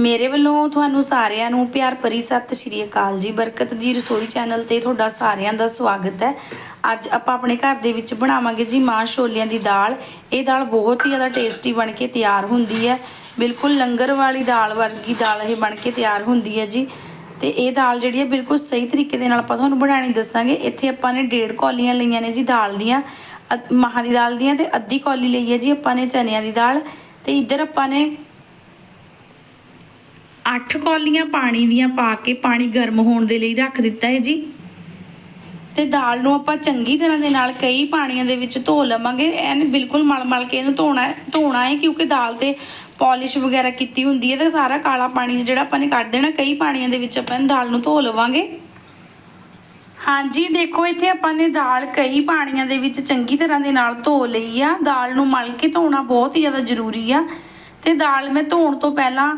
ਮੇਰੇ ਵੱਲੋਂ ਤੁਹਾਨੂੰ ਸਾਰਿਆਂ ਨੂੰ ਪਿਆਰ ਭਰੀ ਸਤਿ ਸ਼੍ਰੀ ਅਕਾਲ ਜੀ। ਬਰਕਤ ਦੀ ਰਸੋਈ ਚੈਨਲ ਤੇ ਤੁਹਾਡਾ ਸਾਰਿਆਂ ਦਾ ਸਵਾਗਤ ਹੈ। ਅੱਜ ਆਪਾਂ ਆਪਣੇ ਘਰ ਦੇ ਵਿੱਚ ਬਣਾਵਾਂਗੇ ਜੀ ਮਾਂ ਛੋਲਿਆਂ ਦੀ ਦਾਲ। ਇਹ ਦਾਲ ਬਹੁਤ ਹੀ ਜ਼ਿਆਦਾ ਟੇਸਟੀ ਬਣ ਕੇ ਤਿਆਰ ਹੁੰਦੀ ਹੈ। ਬਿਲਕੁਲ ਲੰਗਰ ਵਾਲੀ ਦਾਲ ਵਰਗੀ ਦਾਲ ਇਹ ਬਣ ਕੇ ਤਿਆਰ ਹੁੰਦੀ ਹੈ ਜੀ। ਤੇ ਇਹ ਦਾਲ ਜਿਹੜੀ ਹੈ ਬਿਲਕੁਲ ਸਹੀ ਤਰੀਕੇ ਦੇ ਨਾਲ ਆਪਾਂ ਤੁਹਾਨੂੰ ਬਣਾਉਣੀ ਦੱਸਾਂਗੇ। ਇੱਥੇ ਆਪਾਂ ਨੇ ਡੇਢ ਕੌਲੀਆਂ ਲਈਆਂ ਨੇ ਜੀ ਦਾਲ ਦੀਆਂ। ਅ- ਮਾਹਾਂ ਦੀ ਦਾਲ ਦੀਆਂ ਤੇ ਅੱਧੀ ਕੌਲੀ ਲਈ ਹੈ ਜੀ ਆਪਾਂ ਨੇ ਚਨਿਆਂ ਦੀ ਦਾਲ। ਤੇ ਇੱਧਰ ਆਪਾਂ ਨੇ 8 ਕੌਲੀਆਂ ਪਾਣੀ ਦੀਆਂ ਪਾ ਕੇ ਪਾਣੀ ਗਰਮ ਹੋਣ ਦੇ ਲਈ ਰੱਖ ਦਿੱਤਾ ਹੈ ਜੀ। ਤੇ ਦਾਲ ਨੂੰ ਆਪਾਂ ਚੰਗੀ ਤਰ੍ਹਾਂ ਦੇ ਨਾਲ ਕਈ ਪਾਣੀਆਂ ਦੇ ਵਿੱਚ ਧੋ ਲਵਾਂਗੇ। ਐਨ ਬਿਲਕੁਲ ਮਲ-ਮਲ ਕੇ ਇਹਨੂੰ ਧੋਣਾ ਧੋਣਾ ਹੈ ਕਿਉਂਕਿ ਦਾਲ ਤੇ ਪਾਲਿਸ਼ ਵਗੈਰਾ ਕੀਤੀ ਹੁੰਦੀ ਹੈ ਤੇ ਸਾਰਾ ਕਾਲਾ ਪਾਣੀ ਜਿਹੜਾ ਆਪਾਂ ਨੇ ਕੱਢ ਦੇਣਾ, ਕਈ ਪਾਣੀਆਂ ਦੇ ਵਿੱਚ ਆਪਾਂ ਇਹ ਦਾਲ ਨੂੰ ਧੋ ਲਵਾਂਗੇ। ਹਾਂਜੀ, ਦੇਖੋ ਇੱਥੇ ਆਪਾਂ ਨੇ ਦਾਲ ਕਈ ਪਾਣੀਆਂ ਦੇ ਵਿੱਚ ਚੰਗੀ ਤਰ੍ਹਾਂ ਦੇ ਨਾਲ ਧੋ ਲਈ ਆ। ਦਾਲ ਨੂੰ ਮਲ ਕੇ ਧੋਣਾ ਬਹੁਤ ਹੀ ਜ਼ਿਆਦਾ ਜ਼ਰੂਰੀ ਆ। ਤੇ ਦਾਲ ਮੈਂ ਧੋਣ ਤੋਂ ਪਹਿਲਾਂ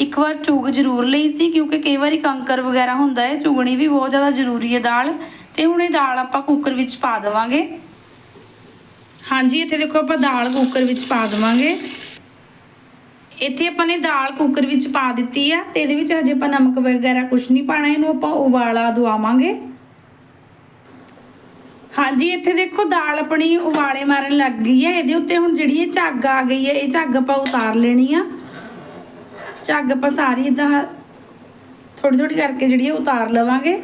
ਇੱਕ ਵਾਰ ਚੁਗ ਜ਼ਰੂਰ ਲਈ ਸੀ, ਕਿਉਂਕਿ ਕਈ ਵਾਰੀ ਕੰਕਰ ਵਗੈਰਾ ਹੁੰਦਾ ਹੈ, ਚੁਗਣੀ ਵੀ ਬਹੁਤ ਜ਼ਿਆਦਾ ਜ਼ਰੂਰੀ ਹੈ ਦਾਲ, ਤੇ ਹੁਣ ਇਹ ਦਾਲ ਆਪਾਂ ਕੁੱਕਰ ਵਿੱਚ ਪਾ ਦੇਵਾਂਗੇ। ਹਾਂਜੀ, ਇੱਥੇ ਦੇਖੋ ਆਪਾਂ ਦਾਲ ਕੁੱਕਰ ਵਿੱਚ ਪਾ ਦੇਵਾਂਗੇ। ਇੱਥੇ ਆਪਾਂ ਨੇ ਦਾਲ ਕੁੱਕਰ ਵਿੱਚ ਪਾ ਦਿੱਤੀ ਆ, ਤੇ ਇਹਦੇ ਵਿੱਚ ਹਜੇ ਆਪਾਂ ਨਮਕ ਵਗੈਰਾ ਕੁਝ ਨਹੀਂ ਪਾਣਾ, ਇਹਨੂੰ ਆਪਾਂ ਉਬਾਲਾ ਦਵਾਵਾਂਗੇ। ਹਾਂਜੀ, ਇੱਥੇ ਦੇਖੋ ਦਾਲ ਆਪਣੀ ਉਬਾਲੇ ਮਾਰਨ ਲੱਗ ਗਈ ਹੈ ਇਹਦੇ ਉੱਤੇ ਹੁਣ ਜਿਹੜੀ ਇਹ ਝੱਗ ਆ ਗਈ ਹੈ ਇਹ ਝੱਗ ਆਪਾਂ ਉਤਾਰ ਲੈਣੀ ਆ। ਝੱਗ ਆਪਾਂ ਸਾਰੀ ਇਦਾਂ ਥੋੜੀ ਥੋੜੀ ਕਰਕੇ ਜਿਹੜੀ ਹੈ ਉਤਾਰ ਲਵਾਂਗੇ।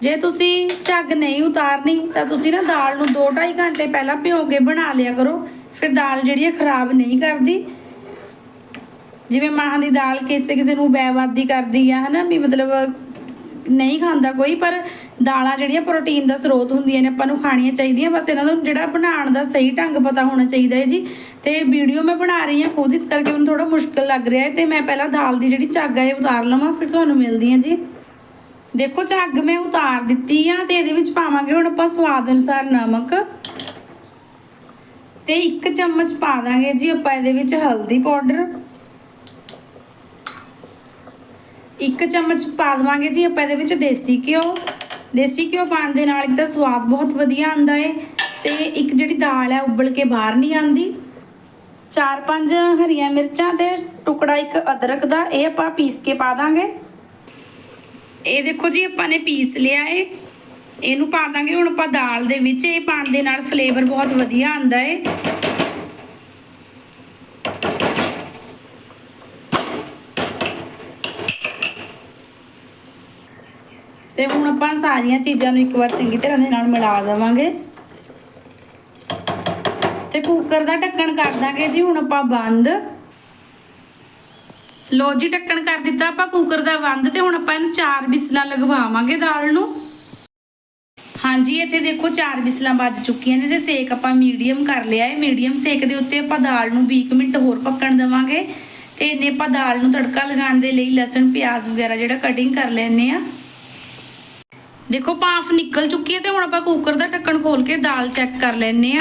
ਜੇ ਤੁਸੀਂ ਝੱਗ ਨਹੀਂ ਉਤਾਰਨੀ, ਤਾਂ ਤੁਸੀਂ ਨਾ ਦਾਲ ਨੂੰ 2-2.5 ਘੰਟੇ ਪਹਿਲਾਂ ਭਿਓ ਕੇ ਬਣਾ ਲਿਆ ਕਰੋ, ਫਿਰ ਦਾਲ ਜਿਹੜੀ ਹੈ ਖਰਾਬ ਨਹੀਂ ਕਰਦੀ। ਜਿਵੇਂ ਮਾਹਾਂ ਦੀ ਦਾਲ ਕਿਸੇ ਕਿਸੇ ਨੂੰ ਬੈਵਾਦੀ ਕਰਦੀ ਆ, ਹਨਾ, ਵੀ ਮਤਲਬ ਨਹੀਂ ਖਾਂਦਾ ਕੋਈ, ਪਰ ਦਾਲਾਂ ਜਿਹੜੀਆਂ ਪ੍ਰੋਟੀਨ ਦਾ ਸਰੋਤ ਹੁੰਦੀਆਂ ਨੇ, ਆਪਾਂ ਨੂੰ ਖਾਣੀਆਂ ਚਾਹੀਦੀਆਂ, ਬਸ ਇਹਨਾਂ ਨੂੰ ਜਿਹੜਾ ਬਣਾਉਣ ਦਾ ਸਹੀ ਢੰਗ ਪਤਾ ਹੋਣਾ ਚਾਹੀਦਾ ਹੈ ਜੀ। ਤੇ ਵੀਡੀਓ ਮੈਂ ਬਣਾ ਰਹੀ ਹਾਂ ਖੁਦ, ਇਸ ਕਰਕੇ ਮੈਨੂੰ ਥੋੜਾ ਮੁਸ਼ਕਲ ਲੱਗ ਰਿਹਾ ਹੈ ਤੇ ਮੈਂ ਪਹਿਲਾਂ ਦਾਲ ਦੀ ਜਿਹੜੀ ਝੱਗ ਹੈ ਇਹ ਉਤਾਰ ਲਵਾਂ, ਫਿਰ ਤੁਹਾਨੂੰ ਮਿਲਦੀ ਹਾਂ ਜੀ। ਦੇਖੋ ਝੱਗ ਮੈਂ ਉਤਾਰ ਦਿੱਤੀ ਆ ਤੇ ਇਹਦੇ ਵਿੱਚ ਪਾਵਾਂਗੇ ਹੁਣ ਆਪਾਂ ਸਵਾਦ ਅਨੁਸਾਰ ਨਮਕ। ਤੇ ਇੱਕ ਚਮਚ ਪਾ ਦਾਂਗੇ ਜੀ ਆਪਾਂ ਇਹਦੇ ਵਿੱਚ ਹਲਦੀ ਪਾਊਡਰ। ਇੱਕ ਚਮਚ ਪਾ ਦਵਾਂਗੇ ਜੀ ਆਪਾਂ ਇਹਦੇ ਵਿੱਚ ਦੇਸੀ ਘਿਓ। ਦੇਸੀ ਘਿਓ ਪਾਉਣ ਦੇ ਨਾਲ ਇੱਕ ਤਾਂ ਸਵਾਦ ਬਹੁਤ ਵਧੀਆ ਆਉਂਦਾ ਏ ਤੇ ਇੱਕ ਜਿਹੜੀ ਦਾਲ ਹੈ ਉਬਲ ਕੇ ਬਾਹਰ ਨਹੀਂ ਆਉਂਦੀ। ਚਾਰ ਪੰਜ ਹਰੀਆਂ ਮਿਰਚਾਂ ਤੇ ਟੁਕੜਾ ਇੱਕ ਅਦਰਕ ਦਾ, ਇਹ ਆਪਾਂ ਪੀਸ ਕੇ ਪਾ ਦਾਂਗੇ। ਇਹ ਦੇਖੋ ਜੀ, ਆਪਾਂ ਨੇ ਪੀਸ ਲਿਆ ਏ। ਇਹਨੂੰ ਪਾ ਦਾਂਗੇ, ਹੁਣ ਆਪਾਂ ਦਾਲ ਦੇ ਵਿੱਚ, ਇਹ ਪਾਣ ਦੇ ਨਾਲ ਫਲੇਵਰ ਬਹੁਤ ਵਧੀਆ ਆਉਂਦਾ ਏ। ਤੇ ਹੁਣ ਆਪਾਂ ਸਾਰੀਆਂ ਚੀਜ਼ਾਂ ਨੂੰ ਇੱਕ ਵਾਰ ਚੰਗੀ ਤਰ੍ਹਾਂ ਦੇ ਨਾਲ ਮਿਲਾ ਦੇਵਾਂਗੇ। ਤੇ ਕੁੱਕਰ ਦਾ ਢੱਕਣ ਕਰ ਦਾਂਗੇ ਜੀ, ਹੁਣ ਆਪਾਂ ਬੰਦ। ਲੋ ਜੀ, ਢੱਕਣ ਕਰ ਦਿੱਤਾ ਆਪਾਂ ਕੁੱਕਰ ਦਾ ਬੰਦ ਤੇ ਹੁਣ ਆਪਾਂ ਇਹਨੂੰ ਚਾਰ ਵਿਸਲਾਂ ਲਗਵਾਵਾਂਗੇ ਦਾਲ ਨੂੰ। ਹਾਂਜੀ, ਇੱਥੇ ਦੇਖੋ ਚਾਰ ਵਿਸਲਾਂ ਵੱਜ ਚੁੱਕੀਆਂ ਨੇ ਤੇ ਸੇਕ ਆਪਾਂ ਮੀਡੀਅਮ ਕਰ ਲਿਆ ਹੈ। ਮੀਡੀਅਮ ਸੇਕ ਦੇ ਉੱਤੇ ਆਪਾਂ ਦਾਲ ਨੂੰ 20 ਕੁ ਮਿੰਟ ਹੋਰ ਪੱਕਣ ਦੇਵਾਂਗੇ। ਤੇ ਇਹਨੇ ਆਪਾਂ ਦਾਲ ਨੂੰ ਤੜਕਾ ਲਗਾਉਣ ਦੇ ਲਈ ਲਸਣ, ਪਿਆਜ਼ ਵਗੈਰਾ ਜਿਹੜਾ ਕਟਿੰਗ ਕਰ ਲੈਣੇ ਆ ਦੇਖੋ ਭਾਫ ਨਿਕਲ ਚੁੱਕੀ ਹੈ ਤੇ ਹੁਣ ਆਪਾਂ ਕੁੱਕਰ ਦਾ ਢੱਕਣ ਖੋਲ ਕੇ ਦਾਲ ਚੈੱਕ ਕਰ ਲੈਣੇ ਆ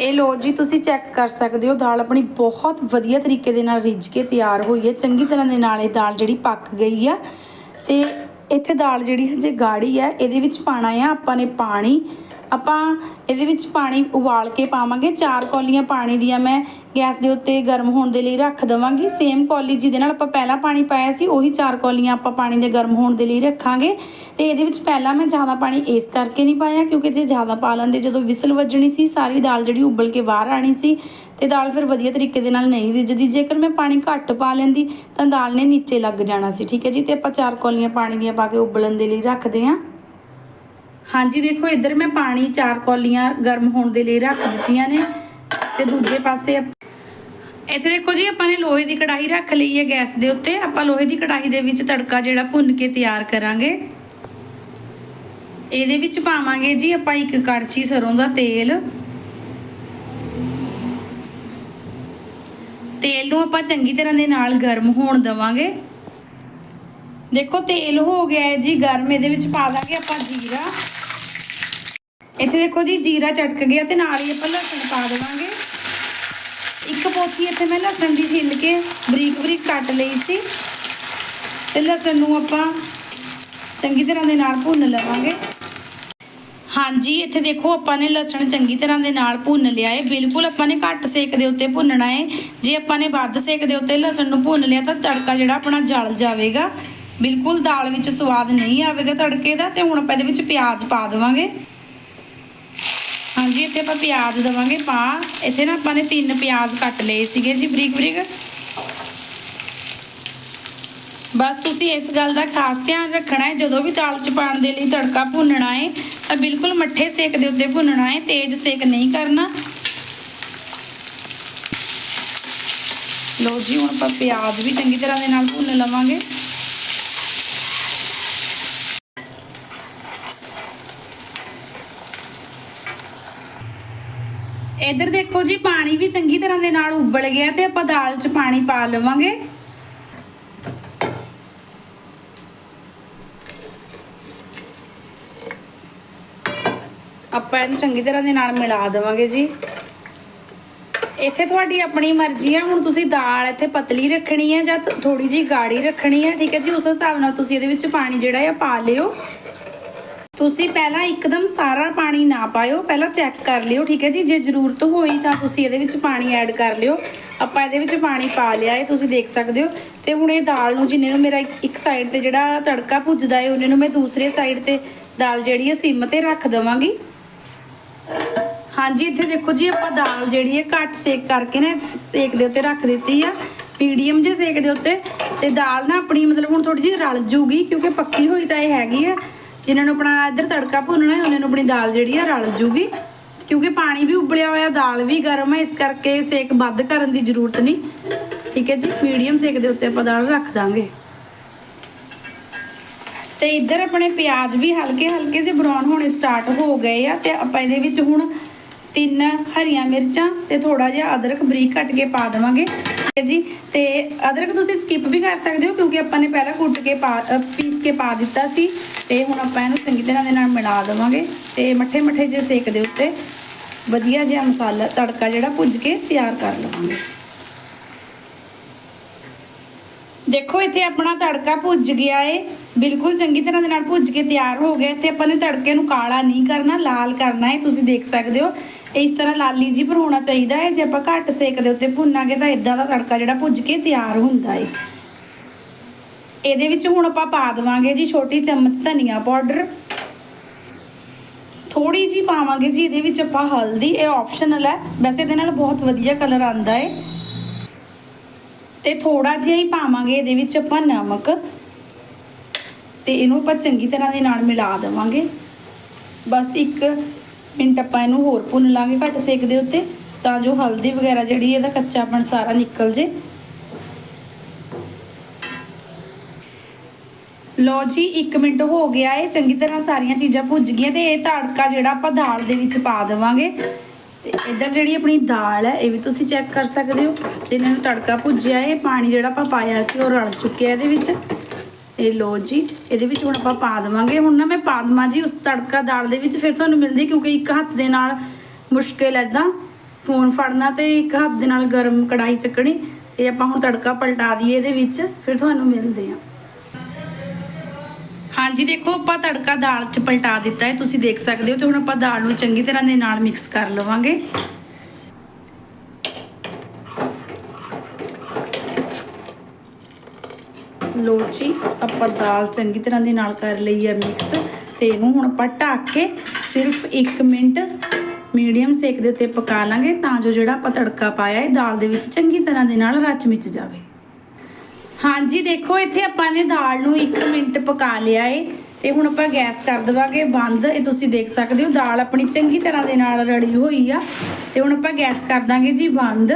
ਇਹ ਲੋ ਜੀ, ਤੁਸੀਂ ਚੈੱਕ ਕਰ ਸਕਦੇ ਹੋ, ਦਾਲ ਆਪਣੀ ਬਹੁਤ ਵਧੀਆ ਤਰੀਕੇ ਦੇ ਨਾਲ ਰਿੱਝ ਕੇ ਤਿਆਰ ਹੋਈ ਹੈ। ਚੰਗੀ ਤਰ੍ਹਾਂ ਦੇ ਨਾਲ ਇਹ ਦਾਲ ਜਿਹੜੀ ਪੱਕ ਗਈ ਆ। ਤੇ ਇੱਥੇ ਦਾਲ ਜਿਹੜੀ ਹਜੇ ਗਾੜੀ ਹੈ ਇਹਦੇ ਵਿੱਚ ਪਾਣਾ ਆ, ਆਪਾਂ ਨੇ ਪਾਣੀ ਆਪਾਂ ਇਹਦੇ ਵਿੱਚ ਪਾਣੀ ਉਬਾਲ ਕੇ ਪਾਵਾਂਗੇ। ਚਾਰ ਕੌਲੀਆਂ ਪਾਣੀ ਦੀਆਂ ਮੈਂ ਗੈਸ ਦੇ ਉੱਤੇ ਗਰਮ ਹੋਣ ਦੇ ਲਈ ਰੱਖ ਦਵਾਂਗੀ। ਸੇਮ ਕੌਲੀ ਜਿਹਦੇ ਨਾਲ ਆਪਾਂ ਪਹਿਲਾਂ ਪਾਣੀ ਪਾਇਆ ਸੀ, ਉਹੀ ਚਾਰ ਕੌਲੀਆਂ ਆਪਾਂ ਪਾਣੀ ਦੇ ਗਰਮ ਹੋਣ ਦੇ ਲਈ ਰੱਖਾਂਗੇ। ਤੇ ਇਹਦੇ ਵਿੱਚ ਪਹਿਲਾਂ ਮੈਂ ਜ਼ਿਆਦਾ ਪਾਣੀ ਇਸ ਕਰਕੇ ਨਹੀਂ ਪਾਇਆ, ਕਿਉਂਕਿ ਜੇ ਜ਼ਿਆਦਾ ਪਾ ਲੈਂਦੇ, ਜਦੋਂ ਵਿਸਲ ਵੱਜਣੀ ਸੀ, ਸਾਰੀ ਦਾਲ ਜਿਹੜੀ ਉਬਲ ਕੇ ਬਾਹਰ ਆਣੀ ਸੀ, ਤੇ ਦਾਲ ਫਿਰ ਵਧੀਆ ਤਰੀਕੇ ਦੇ ਨਾਲ ਨਹੀਂ ਰਿੱਝਦੀ। ਜੇਕਰ ਮੈਂ ਪਾਣੀ ਘੱਟ ਪਾ ਲੈਂਦੀ, ਤਾਂ ਦਾਲ ਨੇ ਨੀਚੇ ਲੱਗ ਜਾਣਾ ਸੀ, ਠੀਕ ਹੈ ਜੀ? ਤੇ ਆਪਾਂ ਚਾਰ ਕੌਲੀਆਂ ਪਾਣੀ ਦੀਆਂ ਪਾ ਕੇ ਉਬਲਣ ਦੇ ਲਈ ਰੱਖਦੇ ਹਾਂ। ਹਾਂਜੀ, ਦੇਖੋ, ਇੱਧਰ ਮੈਂ ਪਾਣੀ ਚਾਰ ਕੌਲੀਆਂ ਗਰਮ ਹੋਣ ਦੇ ਲਈ ਰੱਖ ਦਿੱਤੀਆਂ ਨੇ ਤੇ ਦੂਜੇ ਪਾਸੇ ਇੱਥੇ ਦੇਖੋ ਜੀ, ਆਪਾਂ ਨੇ ਲੋਹੇ ਦੀ ਕੜਾਹੀ ਰੱਖ ਲਈ ਹੈ ਗੈਸ ਦੇ ਉੱਤੇ। ਆਪਾਂ ਲੋਹੇ ਦੀ ਕੜਾਹੀ ਦੇ ਵਿੱਚ ਤੜਕਾ ਜਿਹੜਾ ਭੁੰਨ ਕੇ ਤਿਆਰ ਕਰਾਂਗੇ। ਇਹਦੇ ਵਿੱਚ ਪਾਵਾਂਗੇ ਜੀ ਆਪਾਂ ਇੱਕ ਕੜਛੀ ਸਰੋਂ ਦਾ ਤੇਲ। ਤੇਲ ਨੂੰ ਆਪਾਂ ਚੰਗੀ ਤਰ੍ਹਾਂ ਦੇ ਨਾਲ ਗਰਮ ਹੋਣ ਦੇਵਾਂਗੇ। ਦੇਖੋ, ਤੇਲ ਹੋ ਗਿਆ ਹੈ ਜੀ, ਗਰਮ। ਇਹਦੇ ਵਿੱਚ ਪਾ ਦਾਂਗੇ ਆਪਾਂ ਜੀਰਾ। ਇੱਥੇ ਦੇਖੋ ਜੀ, ਜੀਰਾ ਚਟਕ ਗਿਆ ਤੇ ਨਾਲ ਹੀ ਆਪਾਂ ਲਸਣ ਪਾ ਦੇਵਾਂਗੇ। ਇੱਕ ਪੋਥੀ ਇੱਥੇ ਮੈਂ ਲਸਣ ਦੀ ਛਿੱਲ ਕੇ ਬਰੀਕ ਬਰੀਕ ਕੱਟ ਲਈ ਸੀ। ਤੇ ਲਸਣ ਨੂੰ ਆਪਾਂ ਚੰਗੀ ਤਰ੍ਹਾਂ ਦੇ ਨਾਲ ਭੁੰਨ ਲਵਾਂਗੇ। ਹਾਂਜੀ, ਇੱਥੇ ਦੇਖੋ ਆਪਾਂ ਨੇ ਲਸਣ ਚੰਗੀ ਤਰ੍ਹਾਂ ਦੇ ਨਾਲ ਭੁੰਨ ਲਿਆ ਹੈ ਬਿਲਕੁਲ ਆਪਾਂ ਨੇ ਘੱਟ ਸੇਕ ਦੇ ਉੱਤੇ ਭੁੰਨਣਾ ਹੈ ਜੇ ਆਪਾਂ ਨੇ ਵੱਧ ਸੇਕ ਦੇ ਉੱਤੇ ਲਸਣ ਨੂੰ ਭੁੰਨ ਲਿਆ ਤਾਂ ਤੜਕਾ ਜਿਹੜਾ ਆਪਣਾ ਜਲ ਜਾਵੇਗਾ। ਬਿਲਕੁਲ ਦਾਲ ਵਿੱਚ ਸਵਾਦ ਨਹੀਂ ਆਵੇਗਾ ਤੜਕੇ ਦਾ ਤੇ ਹੁਣ ਆਪਾਂ ਇਹਦੇ ਵਿੱਚ ਪਿਆਜ਼ ਪਾ ਦੇਵਾਂਗੇ। ਹਾਂਜੀ, ਇੱਥੇ ਆਪਾਂ ਪਿਆਜ਼ ਦੇਵਾਂਗੇ ਪਾ। ਇੱਥੇ ਨਾ ਆਪਾਂ ਨੇ ਤਿੰਨ ਪਿਆਜ਼ ਕੱਟ ਲਏ ਸੀਗੇ ਜੀ, ਬਰੀਕ ਬਰੀਕ। ਬਸ ਤੁਸੀਂ ਇਸ ਗੱਲ ਦਾ ਖਾਸ ਧਿਆਨ ਰੱਖਣਾ ਹੈ, ਜਦੋਂ ਵੀ ਦਾਲ ਚ ਪਾਉਣ ਦੇ ਲਈ ਤੜਕਾ ਭੁੰਨਣਾ ਹੈ, ਤਾਂ ਬਿਲਕੁਲ ਮੱਠੇ ਸੇਕ ਦੇ ਉੱਤੇ ਭੁੰਨਣਾ ਹੈ, ਤੇਜ਼ ਸੇਕ ਨਹੀਂ ਕਰਨਾ। ਲੋ ਜੀ, ਹੁਣ ਆਪਾਂ ਪਿਆਜ਼ ਵੀ ਚੰਗੀ ਤਰ੍ਹਾਂ ਦੇ ਨਾਲ ਭੁੰਨ ਲਵਾਂਗੇ। ਇੱਧਰ ਦੇਖੋ ਜੀ, ਪਾਣੀ ਵੀ ਚੰਗੀ ਤਰ੍ਹਾਂ ਦੇ ਨਾਲ ਉਬਲ ਗਿਆ ਤੇ ਆਪਾਂ ਦਾਲ 'ਚ ਪਾਣੀ ਪਾ ਲਵਾਂਗੇ। ਆਪਾਂ ਇਹਨੂੰ ਚੰਗੀ ਤਰ੍ਹਾਂ ਦੇ ਨਾਲ ਮਿਲਾ ਦੇਵਾਂਗੇ ਜੀ। ਇੱਥੇ ਤੁਹਾਡੀ ਆਪਣੀ ਮਰਜ਼ੀ ਆ, ਹੁਣ ਤੁਸੀਂ ਦਾਲ ਇੱਥੇ ਪਤਲੀ ਰੱਖਣੀ ਹੈ ਜਾਂ ਥੋੜੀ ਜੀ ਗਾੜੀ ਰੱਖਣੀ ਹੈ ਠੀਕ ਹੈ ਜੀ? ਉਸ ਹਿਸਾਬ ਨਾਲ ਤੁਸੀਂ ਇਹਦੇ ਵਿੱਚ ਪਾਣੀ ਜਿਹੜਾ ਹੈ ਪਾ ਲਿਓ। ਤੁਸੀਂ ਪਹਿਲਾਂ ਇੱਕਦਮ ਸਾਰਾ ਪਾਣੀ ਨਾ ਪਾਇਓ। ਪਹਿਲਾਂ ਚੈੱਕ ਕਰ ਲਿਓ, ਠੀਕ ਹੈ ਜੀ? ਜੇ ਜ਼ਰੂਰਤ ਹੋਈ ਤਾਂ ਤੁਸੀਂ ਇਹਦੇ ਵਿੱਚ ਪਾਣੀ ਐਡ ਕਰ ਲਿਓ। ਆਪਾਂ ਇਹਦੇ ਵਿੱਚ ਪਾਣੀ ਪਾ ਲਿਆ ਹੈ, ਤੁਸੀਂ ਦੇਖ ਸਕਦੇ ਹੋ। ਤੇ ਹੁਣ ਇਹ ਦਾਲ ਨੂੰ ਜਿੰਨੇ ਨੂੰ ਮੇਰਾ ਇੱਕ- ਸਾਈਡ ਤੇ ਜਿਹੜਾ ਤੜਕਾ ਭੁੱਜਦਾ ਹੈ, ਉਹਨੇ ਨੂੰ ਮੈਂ ਦੂਸਰੇ ਸਾਈਡ ਤੇ ਦਾਲ ਜਿਹੜੀ ਹੈ ਸਿਮ ਤੇ ਰੱਖ ਦੇਵਾਂਗੀ। ਹਾਂਜੀ, ਇੱਥੇ ਦੇਖੋ ਜੀ, ਆਪਾਂ ਦਾਲ ਜਿਹੜੀ ਹੈ ਘੱਟ ਸੇਕ ਕਰਕੇ ਨਾ ਸੇਕ ਦੇ ਉੱਤੇ ਰੱਖ ਦਿੱਤੀ ਆ। ਮੀਡੀਅਮ ਜੇ ਸੇਕ ਦੇ ਉੱਤੇ। ਤੇ ਦਾਲ ਨਾ ਆਪਣੀ ਮਤਲਬ ਹੁਣ ਥੋੜੀ ਜਿਹੀ ਰਲ ਜੂਗੀ, ਕਿਉਂਕਿ ਪੱਕੀ ਹੋਈ ਤਾਂ ਇਹ ਹੈਗੀ ਆ। ਜਿਨ੍ਹਾਂ ਨੂੰ ਆਪਣਾ ਇੱਧਰ ਤੜਕਾ ਭੁੰਨਣਾ ਹੈ, ਉਹਨਾਂ ਨੂੰ ਆਪਣੀ ਦਾਲ ਜਿਹੜੀ ਆ, ਰਲ ਜੂਗੀ। ਕਿਉਂਕਿ ਪਾਣੀ ਵੀ ਉਬਲਿਆ ਹੋਇਆ, ਦਾਲ ਵੀ ਗਰਮ ਹੈ, ਇਸ ਕਰਕੇ ਸੇਕ ਵੱਧ ਕਰਨ ਦੀ ਜ਼ਰੂਰਤ ਨਹੀਂ। ਠੀਕ ਹੈ ਜੀ? ਮੀਡੀਅਮ ਸੇਕ ਦੇ ਉੱਤੇ ਆਪਾਂ ਦਾਲ ਰੱਖ ਦਾਂਗੇ। ਤੇ ਇੱਧਰ ਆਪਣੇ ਪਿਆਜ਼ ਵੀ ਹਲਕੇ ਹਲਕੇ ਜਿਹੇ ਬਰਾਊਨ ਹੋਣੇ ਸਟਾਰਟ ਹੋ ਗਏ ਆ, ਤੇ ਆਪਾਂ ਇਹਦੇ ਵਿੱਚ ਹੁਣ ਤਿੰਨ ਹਰੀਆਂ ਮਿਰਚਾਂ ਤੇ ਥੋੜਾ ਜਿਹਾ ਅਦਰਕ ਬਰੀਕ ਕੱਟ ਕੇ ਪਾ ਦੇਵਾਂਗੇ। ਠੀਕ ਹੈ ਜੀ, ਤੇ ਅਦਰਕ ਤੁਸੀਂ ਸਕਿਪ ਵੀ ਕਰ ਸਕਦੇ ਹੋ ਕਿਉਂਕਿ ਆਪਾਂ ਨੇ ਪਹਿਲਾਂ ਕੁੱਟ ਕੇ ਪਾ ਪੀਸ ਕੇ ਪਾ ਦਿੱਤਾ ਸੀ ਤੇ ਹੁਣ ਆਪਾਂ ਇਹਨੂੰ ਚੰਗੀ ਤਰ੍ਹਾਂ ਦੇ ਨਾਲ ਮਿਲਾ ਦੇਵਾਂਗੇ ਤੇ ਮੱਠੇ ਮੱਠੇ ਜਿਹੇ ਸੇਕ ਦੇ ਉੱਤੇ ਵਧੀਆ ਜਿਹਾ ਮਸਾਲਾ, ਤੜਕਾ ਜਿਹੜਾ ਭੁੱਜ ਕੇ ਤਿਆਰ ਕਰ ਲਵਾਂਗੇ। ਦੇਖੋ, ਇੱਥੇ ਆਪਣਾ ਤੜਕਾ ਭੁੱਜ ਗਿਆ ਏ। ਬਿਲਕੁਲ ਚੰਗੀ ਤਰ੍ਹਾਂ ਦੇ ਨਾਲ ਭੁੱਜ ਕੇ ਤਿਆਰ ਹੋ ਗਿਆ। ਇੱਥੇ ਆਪਾਂ ਨੇ ਤੜਕੇ ਨੂੰ ਕਾਲਾ ਨਹੀਂ ਕਰਨਾ, ਲਾਲ ਕਰਨਾ ਹੈ ਤੁਸੀਂ ਦੇਖ ਸਕਦੇ ਹੋ ਇਸ ਤਰ੍ਹਾਂ ਲਾਲੀ ਜੀ ਪਰ ਚਾਹੀਦਾ ਹੈ। ਜੇ ਆਪਾਂ ਘੱਟ ਸੇਕ ਦੇ ਉੱਤੇ ਭੁੰਨਾਂਗੇ ਤਾਂ ਇਦਾਂ ਦਾ ਤੜਕਾ ਜਿਹੜਾ ਭੁੱਜ ਕੇ ਤਿਆਰ ਹੁੰਦਾ ਹੈ ਇਹਦੇ ਵਿੱਚ ਹੁਣ ਆਪਾਂ ਪਾ ਦੇਵਾਂਗੇ ਜੀ ਛੋਟੀ ਚਮਚ ਧਨੀਆ ਪਾਊਡਰ। ਥੋੜੀ ਜੀ ਪਾਵਾਂਗੇ ਜੀ, ਇਹਦੇ ਵਿੱਚ ਆਪਾਂ ਹਲਦੀ, ਇਹ ਆਪਸ਼ਨਲ ਹੈ। ਵੈਸੇ ਇਹਦੇ ਨਾਲ ਬਹੁਤ ਵਧੀਆ ਕਲਰ ਆਂਦਾ ਏ। ਤੇ ਥੋੜਾ ਜਿਹਾ ਹੀ ਪਾਵਾਂਗੇ ਇਹਦੇ ਵਿੱਚ ਆਪਾਂ ਨਮਕ। ਤੇ ਇਹਨੂੰ ਆਪਾਂ ਚੰਗੀ ਤਰ੍ਹਾਂ ਦੇ ਨਾਲ ਮਿਲਾ ਦੇਵਾਂਗੇ। ਬਸ ਇੱਕ ਮਿੰਟ ਆਪਾਂ ਇਹਨੂੰ ਹੋਰ ਭੁੰਨ ਲਾਂਗੇ ਘੱਟ ਸੇਕ ਦੇ ਉੱਤੇ, ਤਾਂ ਜੋ ਹਲਦੀ ਵਗੈਰਾ ਜਿਹੜੀ ਇਹਦਾ ਕੱਚਾਪਣ ਸਾਰਾ ਨਿਕਲ ਜੇ। ਲੋ ਜੀ 1 ਮਿੰਟ ਹੋ ਗਿਆ ਏ, ਚੰਗੀ ਤਰ੍ਹਾਂ ਸਾਰੀਆਂ ਚੀਜ਼ਾਂ ਭੁੱਜ ਗਈਆਂ ਤੇ ਇਹ ਤੜਕਾ ਜਿਹੜਾ ਆਪਾਂ ਦਾਲ ਦੇ ਵਿੱਚ ਪਾ ਦੇਵਾਂਗੇ। ਤੇ ਇੱਧਰ ਜਿਹੜੀ ਆਪਣੀ ਦਾਲ ਹੈ, ਇਹ ਵੀ ਤੁਸੀਂ ਚੈੱਕ ਕਰ ਸਕਦੇ ਹੋ। ਤੇ ਇਹਨਾਂ ਨੂੰ ਤੜਕਾ ਭੁੱਜਿਆ ਇਹ ਪਾਣੀ ਜਿਹੜਾ ਆਪਾਂ ਪਾਇਆ ਸੀ ਉਹ ਰਲ ਚੁੱਕਿਆ ਇਹਦੇ ਵਿੱਚ। ਇਹ ਲੋ ਜੀ, ਇਹਦੇ ਵਿੱਚ ਹੁਣ ਆਪਾਂ ਪਾ ਦੇਵਾਂਗੇ। ਹੁਣ ਨਾ ਮੈਂ ਪਾ ਦੇਵਾਂ ਜੀ, ਉਸ ਤੜਕਾ ਦਾਲ ਦੇ ਵਿੱਚ ਫਿਰ ਤੁਹਾਨੂੰ ਮਿਲਦੀ ਕਿਉਂਕਿ ਇੱਕ ਹੱਥ ਦੇ ਨਾਲ ਮੁਸ਼ਕਿਲ ਐਦਾਂ ਫੋਨ ਫੜਨਾ ਤੇ ਇੱਕ ਹੱਥ ਦੇ ਨਾਲ ਗਰਮ ਕੜਾਈ ਚੱਕਣੀ, ਇਹ ਆਪਾਂ ਹੁਣ ਤੜਕਾ ਪਲਟਾ ਦਈਏ ਇਹਦੇ ਵਿੱਚ, ਫਿਰ ਤੁਹਾਨੂੰ ਮਿਲਦੇ ਆ। ਹਾਂਜੀ, ਦੇਖੋ, ਆਪਾਂ ਤੜਕਾ ਦਾਲ 'ਚ ਪਲਟਾ ਦਿੱਤਾ ਹੈ, ਤੁਸੀਂ ਦੇਖ ਸਕਦੇ ਹੋ, ਤੇ ਹੁਣ ਆਪਾਂ ਦਾਲ ਨੂੰ ਚੰਗੀ ਤਰ੍ਹਾਂ ਦੇ ਨਾਲ ਮਿਕਸ ਕਰ ਲਵਾਂਗੇ। ਲੋ ਜੀ ਆਪਾਂ ਦਾਲ ਚੰਗੀ ਤਰ੍ਹਾਂ ਦੇ ਨਾਲ ਕਰ ਲਈ ਹੈ ਮਿਕਸ ਤੇ ਇਹਨੂੰ ਹੁਣ ਆਪਾਂ ਢੱਕ ਕੇ ਸਿਰਫ 1 ਮਿੰਟ ਮੀਡੀਅਮ ਸੇਕ ਦੇ ਉੱਤੇ ਪਕਾ ਲਾਂਗੇ ਤਾਂ ਜੋ ਜਿਹੜਾ ਆਪਾਂ ਤੜਕਾ ਪਾਇਆ ਹੈ ਦਾਲ ਦੇ ਵਿੱਚ ਚੰਗੀ ਤਰ੍ਹਾਂ ਦੇ ਨਾਲ ਰਚ ਮਿਚ ਜਾਵੇ। ਹਾਂਜੀ, ਦੇਖੋ, ਇੱਥੇ ਆਪਾਂ ਨੇ ਦਾਲ ਨੂੰ 1 ਮਿੰਟ ਪਕਾ ਲਿਆ ਏ ਤੇ ਹੁਣ ਆਪਾਂ ਗੈਸ ਕਰ ਦੇਵਾਂਗੇ ਬੰਦ। ਇਹ ਤੁਸੀਂ ਦੇਖ ਸਕਦੇ ਹੋ, ਦਾਲ ਆਪਣੀ ਚੰਗੀ ਤਰ੍ਹਾਂ ਦੇ ਨਾਲ ਰੜੀ ਹੋਈ ਆ ਤੇ ਹੁਣ ਆਪਾਂ ਗੈਸ ਕਰ ਦਾਂਗੇ ਜੀ ਬੰਦ।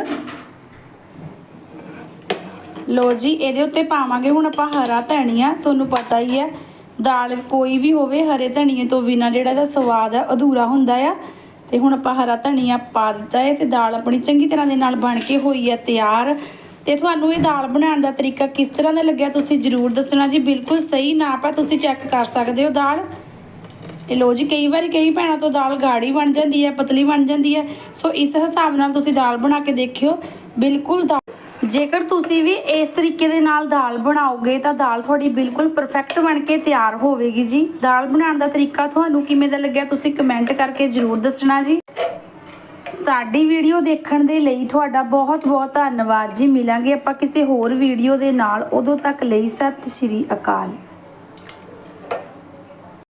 ਲੋ ਜੀ, ਇਹਦੇ ਉੱਤੇ ਪਾਵਾਂਗੇ ਹੁਣ ਆਪਾਂ ਹਰਾ ਧਨੀਆ, ਤੁਹਾਨੂੰ ਪਤਾ ਹੀ ਹੈ। ਦਾਲ ਕੋਈ ਵੀ ਹੋਵੇ, ਹਰੇ ਧਨੀਏ ਤੋਂ ਬਿਨਾ ਜਿਹੜਾ ਇਹਦਾ ਸਵਾਦ ਹੈ ਅਧੂਰਾ ਹੁੰਦਾ ਆ। ਤੇ ਹੁਣ ਆਪਾਂ ਹਰਾ ਧਨੀਆ ਪਾ ਦਿੱਤਾ ਹੈ ਤੇ ਦਾਲ ਆਪਣੀ ਚੰਗੀ ਤਰ੍ਹਾਂ ਦੇ ਨਾਲ ਬਣ ਕੇ ਹੋਈ ਹੈ ਤਿਆਰ। ਤੇ ਤੁਹਾਨੂੰ ਇਹ ਦਾਲ ਬਣਾਉਣ ਦਾ ਤਰੀਕਾ ਕਿਸ ਤਰ੍ਹਾਂ ਦਾ ਲੱਗਿਆ, ਤੁਸੀਂ ਜਰੂਰ ਦੱਸਣਾ ਜੀ। ਬਿਲਕੁਲ ਸਹੀ ਨਾ ਹੈ ਤੁਸੀਂ ਚੈੱਕ ਕਰ ਸਕਦੇ ਹੋ ਦਾਲ। ਇਹ ਲੋ ਜੀ, ਕਈ ਵਾਰੀ ਕਈ ਭੈਣਾਂ ਤੋਂ ਦਾਲ ਗਾੜੀ ਬਣ ਜਾਂਦੀ ਹੈ, ਪਤਲੀ ਬਣ ਜਾਂਦੀ ਹੈ। ਸੋ ਇਸ ਹਿਸਾਬ ਨਾਲ ਤੁਸੀਂ ਦਾਲ ਬਣਾ ਕੇ ਦੇਖਿਓ। ਬਿਲਕੁਲ ਦਾ ਜੇਕਰ ਤੁਸੀਂ ਵੀ ਇਸ ਤਰੀਕੇ ਦੇ ਨਾਲ ਦਾਲ ਬਣਾਓਗੇ, ਤਾਂ ਦਾਲ ਤੁਹਾਡੀ ਬਿਲਕੁਲ ਪਰਫੈਕਟ ਬਣ ਕੇ ਤਿਆਰ ਹੋਵੇਗੀ ਜੀ। ਦਾਲ ਬਣਾਉਣ ਦਾ ਤਰੀਕਾ ਤੁਹਾਨੂੰ ਕਿਵੇਂ ਦਾ ਲੱਗਿਆ, ਤੁਸੀਂ ਕਮੈਂਟ ਕਰਕੇ ਜਰੂਰ ਦੱਸਣਾ ਜੀ। ਸਾਡੀ ਵੀਡੀਓ ਦੇਖਣ ਦੇ ਲਈ ਤੁਹਾਡਾ ਬਹੁਤ ਬਹੁਤ ਧੰਨਵਾਦ ਜੀ। ਮਿਲਾਂਗੇ ਆਪਾਂ ਕਿਸੇ ਹੋਰ ਵੀਡੀਓ ਦੇ ਨਾਲ। ਉਦੋਂ ਤੱਕ ਲਈ ਸਤਿ ਸ਼੍ਰੀ ਅਕਾਲ।